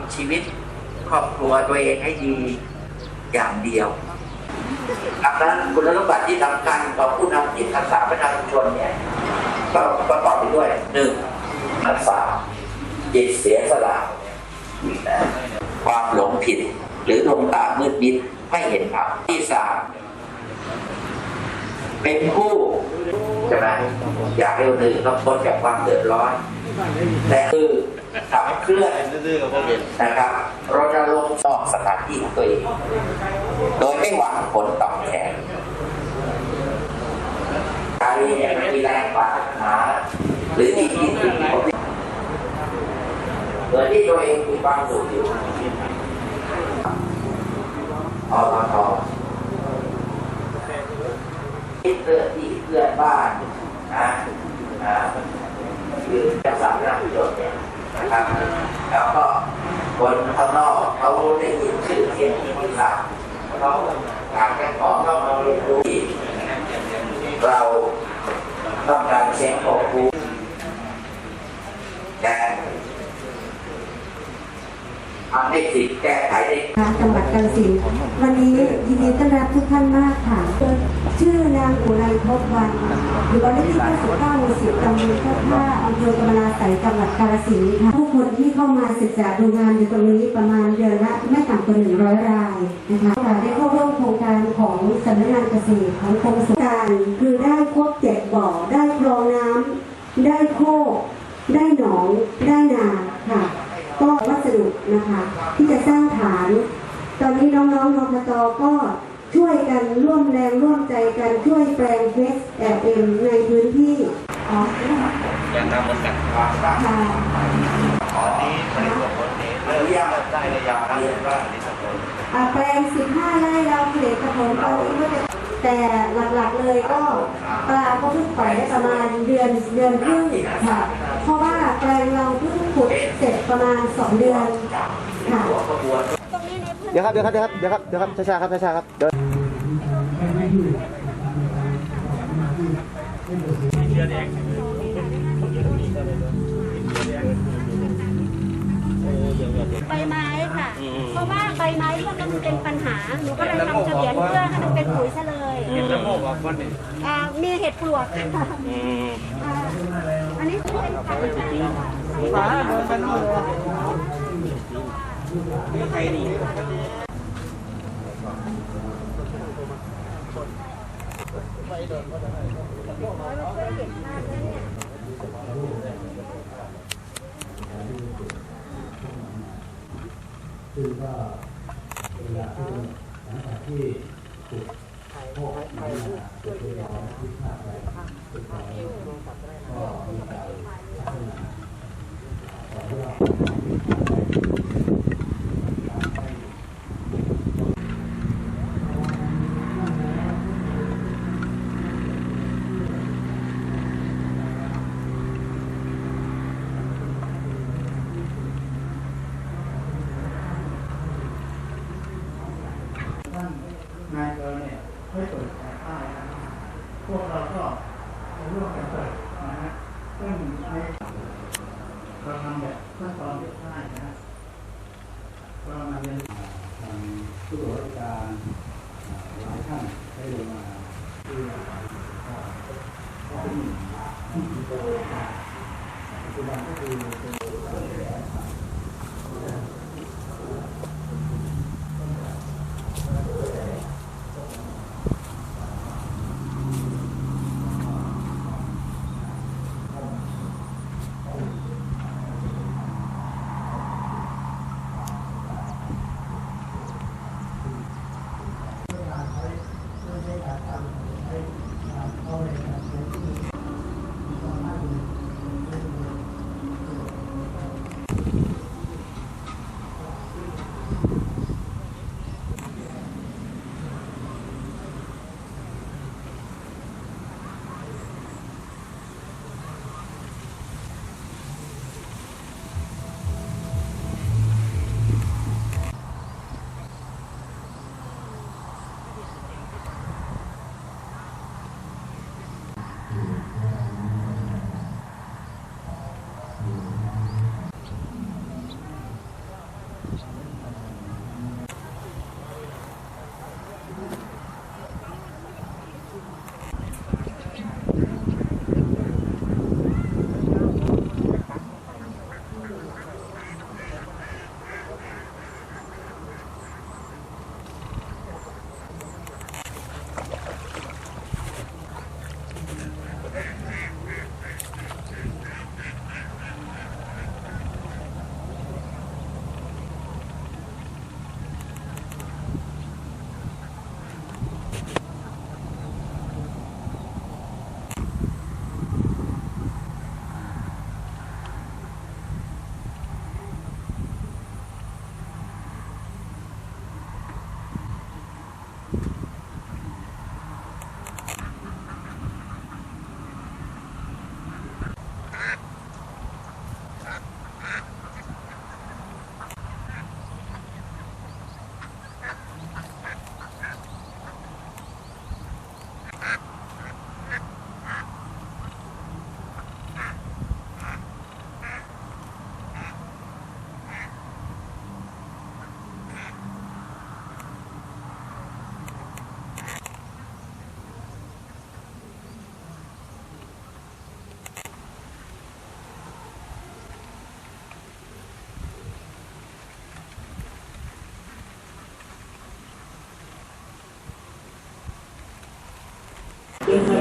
ำชีวิตครอบครัวตัวเองให้ดีอย่างเดียวดังนั้นคุณสมบัติที่สำคัญต่อผู้นำจิตอาสาประชาชนเนี่ยก็ประกอบไปด้วยหนึ่งรักษาจิตเสียสละนะความหลงผิด หรือดวงตามืดมิดให้เห็นธรรมที่สามเป็นผู้ใช่ไหมอยากให้คนอื่นต้องพ้นจากความเดือดร้อน แต่คือขับเคลื่อนดื้อๆกับเด็กนะครับ รณรงค์นอกสถานที่ของตัวเอง โดยไม่หวังผลตอบแทนการเนี่ยนมีแรงปรารถนาหรือที่คิดที่ผมโดยที่ตัวเองมีความสุขอยู่อตทคิดเพื่อที่เพื่อนบ้านนะนะ คือจักสามารถประโยชน์เนี่ยนะครับ แล้วก็คนข้างนอกเขาได้ยินชื่อเสียงที่มีศักเขาอยากจะขอเข้ามาเรียนรู้เราต้องการเสียงของครูแต่ ทำให้สิทธิ์แก้ไขได้จังหวัดกาฬสินธุ์วันนี้ยินดีต้อนรับทุกท่านมากค่ะ ชื่อนางอุไรพบวันอยู่บ้านเลขที่99หมู่10ตำบลท่าท่าอำเภอกำมะลาไสยจังหวัดกาฬสินธุ์ค่ะทุกคนที่เข้ามาศึกษาดูงานอยู่ตรงนี้ประมาณเดือนละไม่ต่ำกว่า100 รายนะคะได้เข้าร่วมโครงการของสำนักงานเกษตรของกรมสุขการคือได้ครบเจ็ดบ่อได้คลองน้ำได้โคกได้หนองได้นา ดุนะคะ ที่จะสร้างฐาน ตอนนี้น้องๆนพตก็ช่วยกันร่วมแรงร่วมใจกันช่วยแปลงเฟสแอเอ็มในพื้นที่อ๋อยังทำเหมือนกันความรักค่ะตอนนี้ผลิตผลนี้เริ่มได้ระยะครับว่าผลิตผลอ่าแปลง 15 ไร่เราผลิตผลตอนนี้ก็จะ แต่หลักๆเลยก็ปลาก็เพิ่งปล่อยได้ประมาณเดือนเดือนครึ่งค่ะ เพราะว่าแปลงเราเพิ่งขุดเสร็จประมาณ2เดือนค่ะเดี๋ยวครับเดี๋ยวครับเดี๋ยวครับเดี๋ยวครับเดี๋ยวครับช้าๆครับช้าๆครับเดี๋ยวใบไม้ค่ะ เพราะว่าใบไม้ร่วงแล้วมันเป็นปัญหาหนูก็เลยทำเฉลียงเพื่อให้มันเป็นปุ๋ยซะเลย เห็นแล้วโมกออกวันนี้อ่ามีเห็ดปลวกค่ะอืมอ่าอันนี้เป็นพันธุ์ฟ้าเดินกันเลยใครดีซึ่งก็เวลาที่หลังจากที่ถูก โทษมาเป็นตัวของที่ขาดไปสุดท้ายก็มีการพัฒนาต่อยอด ท่านนายเออเนี่ยไม่เปิดขายป้ายนะครับพวกเราก็ร่วมกันเปิดนะ ฮะซึ่งในเราทำแบบขั้นตอนเรียบง่ายนะฮะเรามาเรียนทางผู้ตรวจการหลายท่านได้ลงมาที่ก็ก็เป็นที่ดีกว่าปัจจุบันก็คือเป็น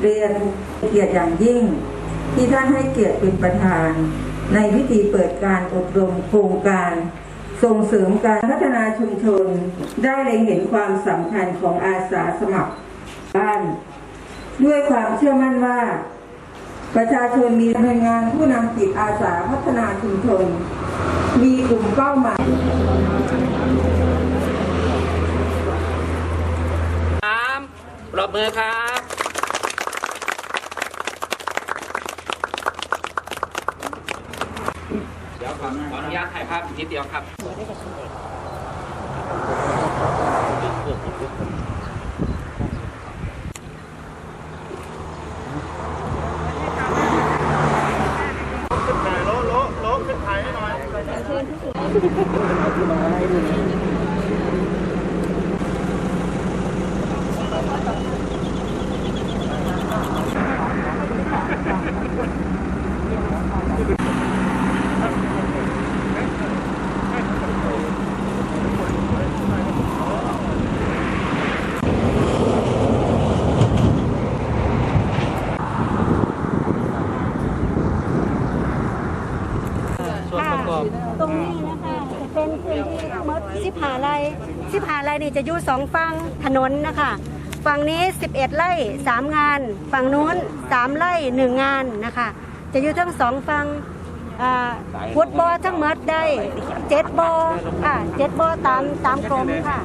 เรียนเกียรติอย่างยิ่ง ที่ท่านให้เกียรติเป็นประธาน ในพิธีเปิดการอบรมโครงการ ส่งเสริมการพัฒนาชุมชน ได้เล็งเห็นความสำคัญของอาสาสมัครบ้าน ด้วยความเชื่อมั่นว่า ประชาชนมีหน่วยงานผู้นำจิตอาสาพัฒนาชุมชน มีกลุ่มเป้าหมายรับปรบมือครับ เดี๋ยวข อขออนุญาตถ่ายภาพอีกนิดเดียวครับส่วนประกอบ ตรงนี้นะคะจะเป็นพื้นที่ทั้งหมดสิบหาไร่สิบหาไร่นี่จะอยู่สองฝั่งถนนนะคะฝั่งนี้ 11 ไร่ 3 งาน ฝั่งนู้น 3 ไร่ 1 งานนะคะ จะอยู่ทั้งสองฝั่งอ่าฟุตบอลทั้งหมดได้เจ็ดบอลค่ะเจ็ดบอลตามตามกรมค่ะ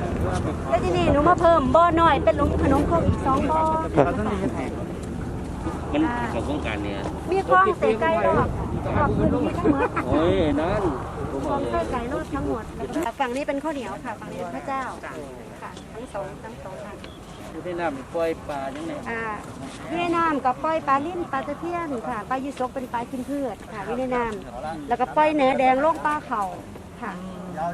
แล้วที่นี่หนูมาเพิ่มบอหน่อยเป็นหลุมขนมครกอีกสองบอมันของโครงการเนี่ยมีคลองเตะไก่รอบ รอบพื้นที่ทั้งหมดโอ้ยนั่นคลองเตะไก่รอบทั้งหมดฝั่งนี้เป็นข้าวเหนียวค่ะ ฝั่งนี้เป็นพระเจ้าค่ะทั้งสองทั้งสองค่ะอยู่ที่น้ำปล่อยปลาจังไหนอ่าวิในน้ำกับปล่อยปลาลิ้นปลาตะเพียนค่ะปลายีสกเป็นปลากินพืชค่ะวิในน้ำแล้วก็ปล่อยแหนแดงลงปลาเขาค่ะ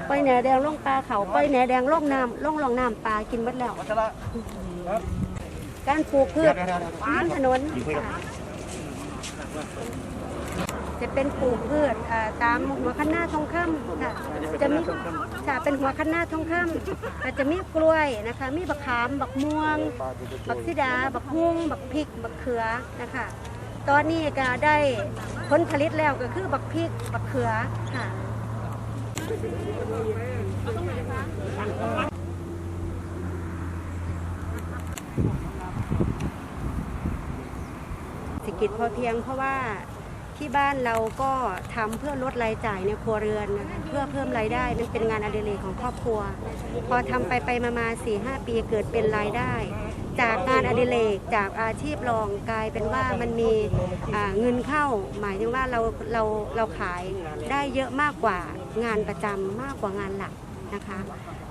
ปล่อยแหนแดงลงปลาเขาปล่อยแหนแดงลงน้ำลงลองน้ำปลากินหมดแล้วการปลูกพืชริมถนนค่ะ จะเป็นปลูกพืชตามหัวคันหน้าทองคำค่ะจะมีค่ะเป็นหัวคันหน้าทองคำก็จะมีกล้วยนะคะ มีบักขามบักม่วง บักซิดา บักฮุ้งบักพริก บักเขือนะคะ ตอนนี้ก็ได้ผลผลิตแล้วก็คือบักพริกบักเขือค่ะเศรษฐกิจพอเพียงเพราะว่า ที่บ้านเราก็ทำเพื่อลดรายจ่ายในครัวเรือนนะคะเพื่อเพิ่มรายได้มันเป็นงานอดิเรกของครอบครัว พอทำไปไปมามาสี่ห้าปีเกิดเป็นรายได้ จากงานอดิเรกจากอาชีพรองกลายเป็นว่ามันมีเงินเข้า หมายถึงว่าเราเราเราขายได้เยอะมากกว่างานประจำมากกว่างานหลักนะคะ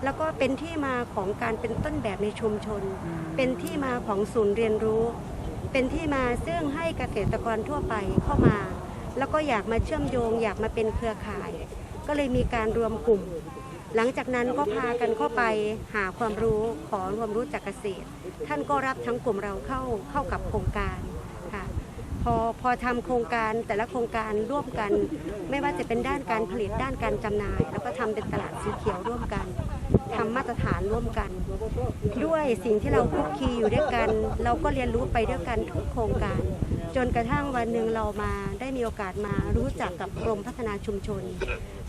แล้วก็เป็นที่มาของการเป็นต้นแบบในชุมชน เป็นที่มาของศูนย์เรียนรู้ เป็นที่มาซึ่งให้เกษตรกรทั่วไปเข้ามา แล้วก็อยากมาเชื่อมโยง อยากมาเป็นเครือข่าย ก็เลยมีการรวมกลุ่ม หลังจากนั้นก็พากันเข้าไปหาความรู้ขอความรู้จากเกษตร ท่านก็รับทั้งกลุ่มเราเข้าเข้ากับโครงการค่ะพอพอทำโครงการแต่ละโครงการร่วมกัน ไม่ว่าจะเป็นด้านการผลิตด้านการจำหน่าย แล้วก็ทำเป็นตลาดสีเขียวร่วมกันทำมาตรฐานร่วมกัน ด้วยสิ่งที่เราคุกคีอยู่ด้วยกัน เราก็เรียนรู้ไปด้วยกันทุกโครงการ จนกระทั่งวันหนึ่งเรามาได้มีโอกาสมารู้จักกับกรมพัฒนาชุมชน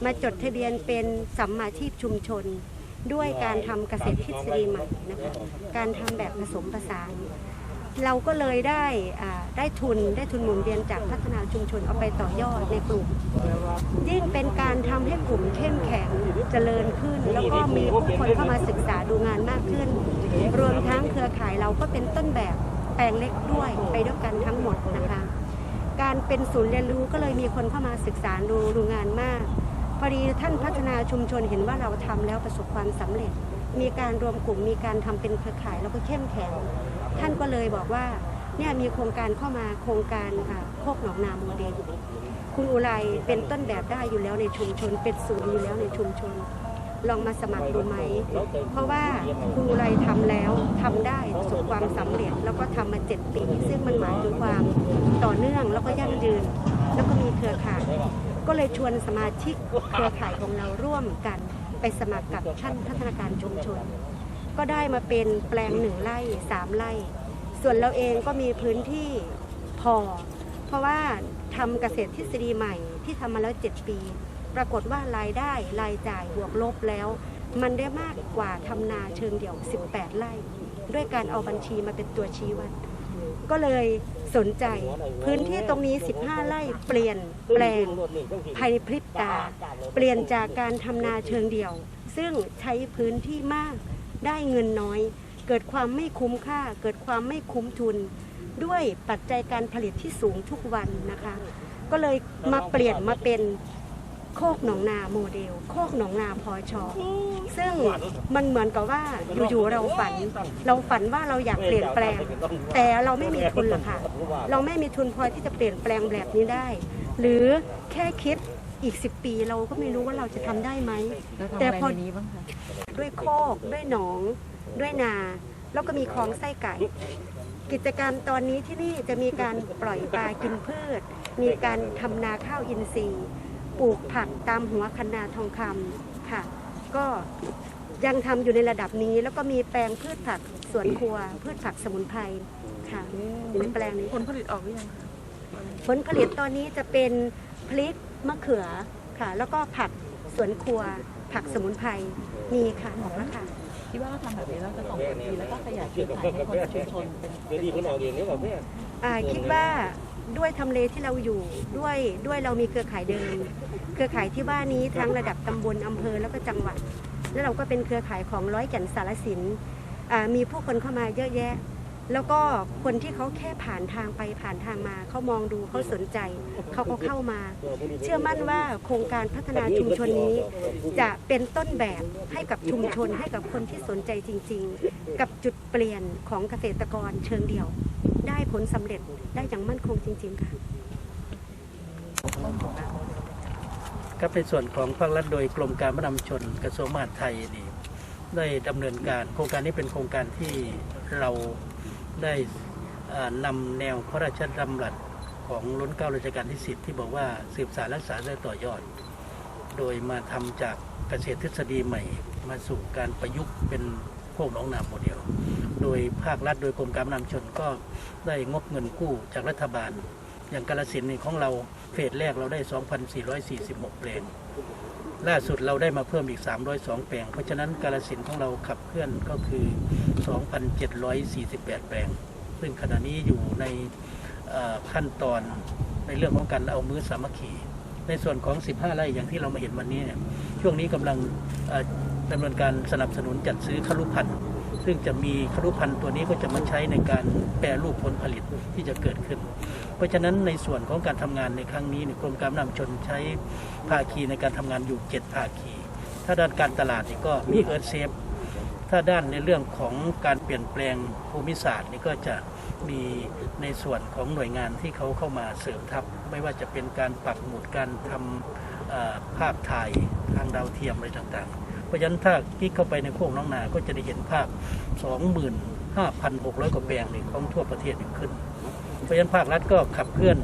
มาจดทะเบียนเป็นสัมมาชีพชุมชน ด้วยการทำเกษตรทฤษฎีใหม่นะคะการทำแบบผสมผสานเราก็เลยได้ได้ทุนได้ทุนหมุนเวียนจากพัฒนาชุมชนเอาไปต่อยอดในกลุ่ม ยิ่งเป็นการทำให้กลุ่มเข้มแข็งเจริญขึ้น แล้วก็มีผู้คนเข้ามาศึกษาดูงานมากขึ้น รวมทั้งเครือข่ายเราก็เป็นต้นแบบ แปลงเล็กด้วยไปด้วยกันทั้งหมดนะคะ การเป็นศูนย์เรียนรู้ก็เลยมีคนเข้ามาศึกษาดูดูงานมาก พอดีท่านพัฒนาชุมชนเห็นว่าเราทำแล้วประสบความสำเร็จ มีการรวมกลุ่มมีการทำเป็นเครือข่ายแล้วก็เข้มแข็ง ท่านก็เลยบอกว่าเนี่ยมีโครงการเข้ามาโครงการอ่าโคกหนองนาโมเดลคุณอุไรเป็นต้นแบบได้อยู่แล้วในชุมชน เป็นศูนย์อยู่แล้วในชุมชน ลองมาสมัครดูไหม เพราะว่าคุณอุไรทำแล้วทำได้ประสบความสำเร็จ แล้วก็ทำมาเจ็ดปี ซึ่งมันหมายถึงความต่อเนื่องแล้วก็ยั่งยืน แล้วก็มีเครือข่าย ก็เลยชวนสมาชิกเครือข่ายของเราร่วมกัน ไปสมัครกับท่านพัฒนาการชุมชน ก็ได้มาเป็นแปลงหนึ่งไร่สามไร่ ส่วนเราเองก็มีพื้นที่พอ เพราะว่าทำเกษตรทฤษฎีใหม่ที่ทำมาแล้ว 7 ปี ปรากฏว่ารายได้รายจ่ายบวกลบแล้ว มันได้มากกว่าทำนาเชิงเดี่ยว 18 ไร่ ด้วยการเอาบัญชีมาเป็นตัวชี้วัด ก็เลยสนใจพื้นที่ตรงนี้ 15 ไร่เปลี่ยนแปลงภายในพริบตา เปลี่ยนจากการทำนาเชิงเดี่ยว ซึ่งใช้พื้นที่มากได้เงินน้อย เกิดความไม่คุ้มค่า เกิดความไม่คุ้มทุน ด้วยปัจจัยการผลิตที่สูงทุกวันนะคะ ก็เลยมาเปลี่ยนมาเป็น โคกหนองนาโมเดล โคกหนองนาพอชอซึ่งมันเหมือนกับว่าอยู่ๆเราฝัน เราฝันว่าเราอยากเปลี่ยนแปลง แต่เราไม่มีทุนหรอกค่ะ เราไม่มีทุนพอที่จะเปลี่ยนแปลงแบบนี้ได้ หรือแค่คิดอีก10ปีเราก็ไม่รู้ว่าเราจะทำได้ไหมแต่พอด้วยโคกด้วยหนอง ด้วยนา แล้วก็มีคลองไส้ไก่ กิจกรรมตอนนี้ที่นี่จะมีการปล่อยปลากินพืช มีการทำนาข้าวอินทรีย์ ปลูกผักตามหัวคันนาทองคำค่ะ ก็ยังทำอยู่ในระดับนี้ แล้วก็มีแปลงพืชผักสวนครัว พืชผักสมุนไพรค่ะในแปลงนี้ ผลผลิตออกหรือยังคะผลผลิตตอนนี้จะเป็นพริกมะเขือค่ะ แล้วก็ผักสวนครัว ผักสมุนไพรมีค่ะออกแล้วค่ะ คิดว่าเราทำแบบนี้เราจะส่งผลดีแล้วก็ขยายเครือข่ายให้คนในชุมชนเป็นเป็นอ่าคิดว่า ด้วยทำเลที่เราอยู่ด้วยด้วยเรามีเครือข่ายเดิม เครือข่ายที่ว่านี้ทั้งระดับตำบลอำเภอแล้วก็จังหวัด แล้วเราก็เป็นเครือข่ายของร้อยแก่นสารสินมีผู้คนเข้ามาเยอะแยะ แล้วก็คนที่เขาแค่ผ่านทางไปผ่านทางมาเขามองดูเขาสนใจเขาก็เข้ามา เชื่อมั่นว่าโครงการพัฒนาชุมชนนี้ จะเป็นต้นแบบให้กับชุมชนให้กับคนที่สนใจจริง ๆ กับจุดเปลี่ยนของเกษตรกรเชิงเดี่ยว ได้ผลสำเร็จได้อย่างมั่นคงจริง ๆ ค่ะก็เป็นส่วนของภาครัฐโดยกรมการพัฒนาชุมชนกระทรวงมหาดไทยนี่ได้ดำเนินการ โครงการนี้เป็นโครงการที่เราได้อ่านำแนวพระราชดำรัสของล้นเกล้ารัชกาลที่สิบที่บอกว่าสืบสารรักษาและต่อยอด โดยมาทำจากเกษตรทฤษฎีใหม่ มาสู่การประยุกต์เป็นโคกหนองนาโมเดล โดยภาครัฐโดยกรมการนาชุมชนก็ได้งบเงินกู้จากรัฐบาล อย่างกาลสินนี่ของเราเฟสแรกเราได้ 2,446 แปลง ล่าสุดเราได้มาเพิ่มอีก 302 แปลง เพราะฉะนั้นกาลสินของเราขับเคลื่อนก็คือ 2,748 แปลง ซึ่งขณะนี้อยู่ในขั้นตอนในเรื่องของการเอามือสามัคคีในส่วนของ 15 ไร่อย่างที่เรามาเห็นวันนี้เนี่ยช่วงนี้กำลังเอ่อดำเนินการสนับสนุนจัดซื้อครุพันธุ์ ซึ่งจะมีครุพันธ์ตัวนี้ก็จะมาใช้ในการแปรรูปผลผลิตที่จะเกิดขึ้น เพราะฉะนั้นในส่วนของการทำงานในครั้งนี้กรมการนำชนใช้ภาคีในการทำงานอยู่ 7 ภาคี ถ้าด้านการตลาดนี่ก็มีเอิร์ธเซฟถ้าด้านในเรื่องของการเปลี่ยนแปลงภูมิศาสตร์นี่ก็จะมีในส่วนของหน่วยงานที่เขาเข้ามาเสริมทัพ ไม่ว่าจะเป็นการปักหมุดการทำภาพถ่ายทางดาวเทียมอะไรต่างๆ เพราะฉะนั้นถ้าคลิกเข้าไปในโค้งน้องนา ก็จะได้เห็นภาพ 25,600 กว่าแปลงนี่ของทั่วประเทศขึ้น เพราะฉะนั้นภาครัฐก็ขับเคลื่อน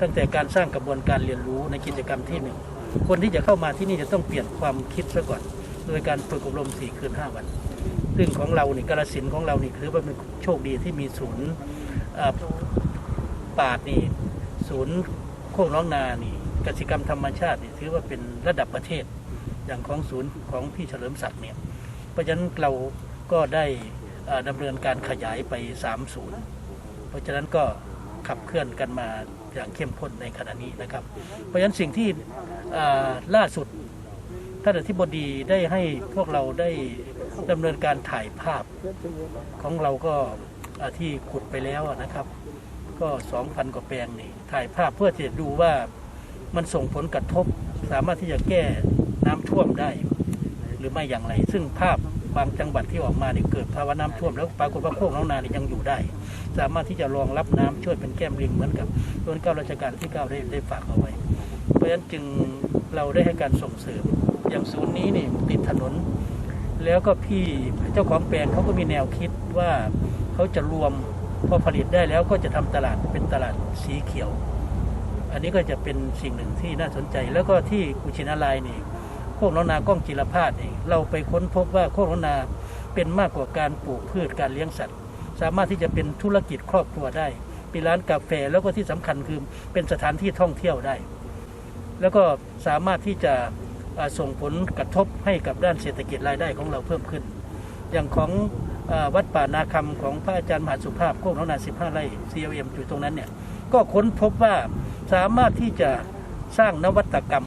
ตั้งแต่การสร้างกระบวนการเรียนรู้ในกิจกรรมที่หนึ่งคนที่จะเข้ามาที่นี่จะต้องเปลี่ยนความคิดซะก่อน โดยการฝึกอบรม 4 คืน 5 วัน ซึ่งของเราเนี่กระสินของเรานี่คือว่าเป็นโชคดีที่มีศูนย์ป่านี่ศูนย์โคกน้องนานี่กสิกรรมธรรมชาตินี่ถือว่าเป็นระดับประเทศ อย่างของศูนย์ของพี่เฉลิมศักดิ์เนี่ย เพราะฉะนั้นเราก็ได้เอ่อดำเนินการขยายไป3ศูนย์เพราะฉะนั้นก็ขับเคลื่อนกันมาอย่างเข้มข้นในขณะนี้นะครับ เพราะฉะนั้นสิ่งที่ล่าสุดท่านอธิบดีได้ให้พวกเราได้ดำเนินการถ่ายภาพของเราก็ที่ขุดไปแล้วนะครับ ก็ 2,000 กว่าแปลงนี่ถ่ายภาพเพื่อจะดูว่ามันส่งผลกระทบ สามารถที่จะแก้ น้ำท่วมได้ หรือไม่อย่างไร ซึ่งภาพบางจังหวัดที่ออกมาเนี่ยเกิดภาวะน้ำท่วมแล้วปรากฏว่าโคกน้องนาเนี่ยยังอยู่ได้ สามารถที่จะรองรับน้ำช่วยเป็นแก้มลิงเหมือนกับรัชเก้าราชการที่เก้าได้ได้ฝากเอาไว้ เพราะฉะนั้นจึงเราได้ให้การส่งเสริมอย่างศูนย์นี้นี่ติดถนน แล้วก็พี่เจ้าของแปลงเขาก็มีแนวคิดว่าเขาจะรวมพอผลิตได้แล้วก็จะทำตลาดเป็นตลาดสีเขียว อันนี้ก็จะเป็นสิ่งหนึ่งที่น่าสนใจแล้วก็ที่กุชินาลายนี่ คกน้งนากล้องจิรพาดนี่เราไปค้นพบว่าโคกน้งนาเป็นมากกว่าการปลูกพืชการเลี้ยงสัตว์ สามารถที่จะเป็นธุรกิจครอบครัวได้เป็นร้านกาแฟแล้วก็ที่สำคัญคือเป็นสถานที่ท่องเที่ยวได้ แล้วก็สามารถที่จะส่งผลกระทบให้กับด้านเศรษฐกิจรายได้ของเราเพิ่มขึ้น อย่างของอวัดป่านาคำของพระอาจารย์มหาสุภาพโคกน้องนา15ไร่ CLM อยู่ตรงนั้นเนี่ยก็ค้นพบว่าสามารถที่จะสร้างนวัตกรรม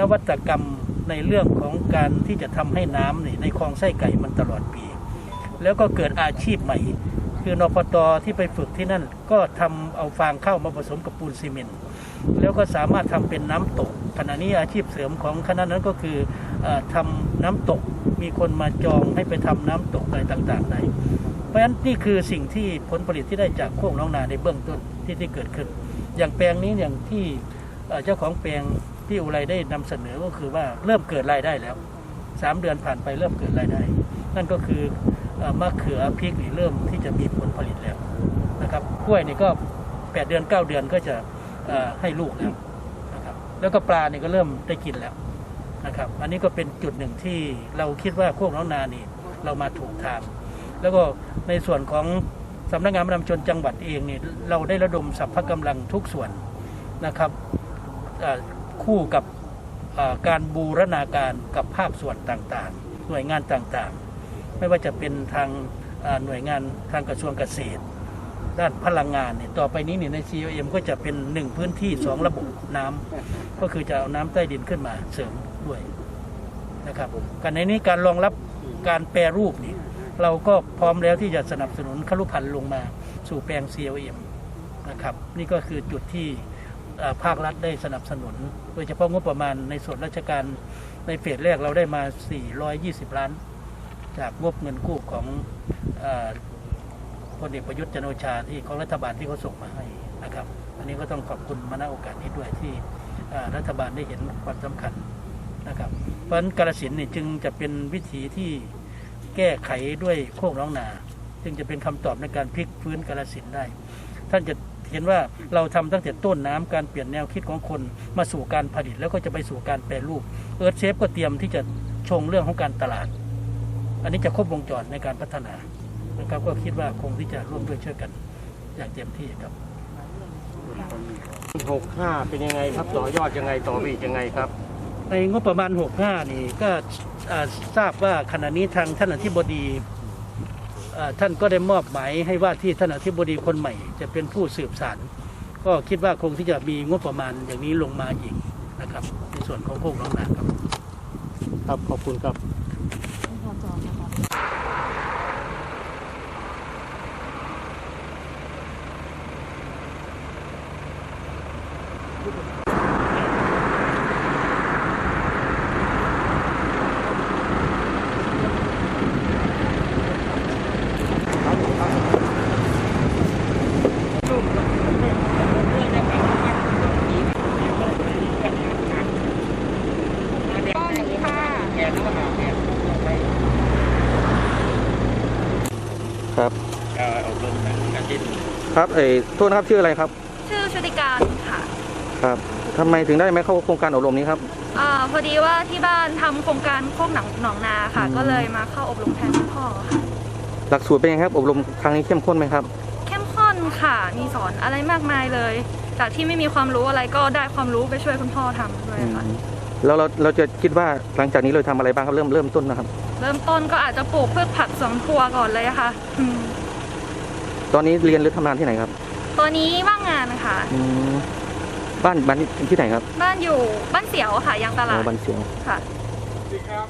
นวัตกรรม ในเรื่องของการที่จะทำให้น้ำนี่ในคลองไส้ไก่มันตลอดปี แล้วก็เกิดอาชีพใหม่ คือนปตที่ไปฝึกที่นั่นก็ทำเอาฟางข้าวมาผสมกับปูนซีเมนต์แล้วก็สามารถทำเป็นน้ำตกขณะนี้อาชีพเสริมของคณะนั้นก็คือออทำน้ำตกมีคนมาจองให้ไปทำน้ำตกอะไรต่างๆได้เพราะฉะนั้นนี่คือสิ่งที่ผลผลิตที่ได้จากโคกน้องนาในเบื้องต้นที่ที่เกิดขึ้น อย่างแปลงนี้อย่างที่เจ้าของแปลง พี่อุไรได้นำเสนอก็คือว่าเริ่มเกิดรายได้แล้วสามเดือนผ่านไปเริ่มเกิดรายได้ นั่นก็คือมะเขือพริกนี่เริ่มที่จะมีผลผลิตแล้วนะครับกล้วยนี่ก็แปดเดือนเก้าเดือนก็จะให้ลูกแล้วนะครับแล้วก็ปลานี่ก็เริ่มได้กินแล้วนะครับอันนี้ก็เป็นจุดหนึ่งที่เราคิดว่าโคกน้องนานี่เรามาถูกทาง แล้วก็ในส่วนของสำนักงานประจำชนจังหวัดเองเนี่ยเราได้ระดมสรรพกำลังทุกส่วนนะครับ คู่กับการบูรณาการกับภาคส่วนต่างๆ หน่วยงานต่างๆ ไม่ว่าจะเป็นทางหน่วยงานทางกระทรวงเกษตร ด้านพลังงานเนี่ยต่อไปนี้เนี่ยใน COM ก็จะเป็นหนึ่งพื้นที่สองระบบน้ำก็คือจะเอาน้ำใต้ดินขึ้นมาเสริมด้วยนะครับการในนี้การรองรับการแปรรูปนี่เราก็พร้อมแล้วที่จะสนับสนุนคลุพันธ์ลงมาสู่แปลง COM นะครับนี่ก็คือจุดที่ ภาครัฐได้สนับสนุน โดยเฉพาะงบประมาณในส่วนราชการในเฟสแรกเราได้มา 420 ล้าน จากงบเงินกู้ของพลเอกประยุทธ์จันโอชาที่ของรัฐบาลที่เขาส่งมาให้นะครับ อันนี้ก็ต้องขอบคุณมาณโอกาสนี้ด้วยที่รัฐบาลได้เห็นความสำคัญนะครับ เพราะฉะนั้นกาลสินธุ์นี่จึงจะเป็นวิถีที่แก้ไขด้วยโคกน้องนา จึงจะเป็นคำตอบในการพลิกฟื้นกาลสินได้ ท่านจะ เห็นว่าเราทำตั้งแต่ต้นน้ำการเปลี่ยนแนวคิดของคนมาสู่การผลิตแล้วก็จะไปสู่การแปรรูปเอิร์ธเชฟก็เตรียมที่จะชงเรื่องของการตลาด อันนี้จะครบวงจรในการพัฒนานะครับก็คิดว่าคงที่จะร่วมด้วยช่วยกันอย่างเต็มที่ครับ65 เป็นยังไงครับต่อยอดยังไงต่อไปอีกยังไงครับ ในงบประมาณ 65 นี่ก็อ่าทราบว่าขณะนี้ทางท่านอธิบดีอ่า ท่านก็ได้มอบหมายให้ว่าที่ท่านอธิบดีคนใหม่ จะเป็นผู้สืบสารก็คิดว่าคงที่จะมีงบประมาณอย่างนี้ลงมาอีกนะครับ ในส่วนของโคกน้องนาครับ ครับขอบคุณครับครับ ครับเอ่อโทษนะครับชื่ออะไรครับ ชื่อชุติการค่ะครับทำไมถึงได้ไม่เข้าโครงการอบรมนี้ครับอาพอดีว่าที่บ้านทำโครงการโคกหนองหนองนาค่ะ อืม ก็เลยมาเข้าอบรมแทนคุณพ่อค่ะหลักสูตรเป็นยังไงครับอบรมครั้งนี้เข้มข้นไหมครับ เข้มข้นค่ะมีสอนอะไรมากมายเลย จากที่ไม่มีความรู้อะไรก็ได้ความรู้ไปช่วยคุณพ่อทำด้วยค่ะ แล้วเราเราจะคิดว่าหลังจากนี้เราทำอะไรบ้างครับเริ่มเริ่มต้นนะครับ เริ่มต้นก็อาจจะปลูกพืชผักสวนครัวก่อนเลยอะค่ะอืม ตอนนี้เรียนหรือทำงานที่ไหนครับ ตอนนี้ว่างงานค่ะ อืมบ้านบ้านที่ไหนครับ บ้านอยู่บ้านเสียวค่ะยางตอ๋ลาอดบ้านเสียวค่ะครับ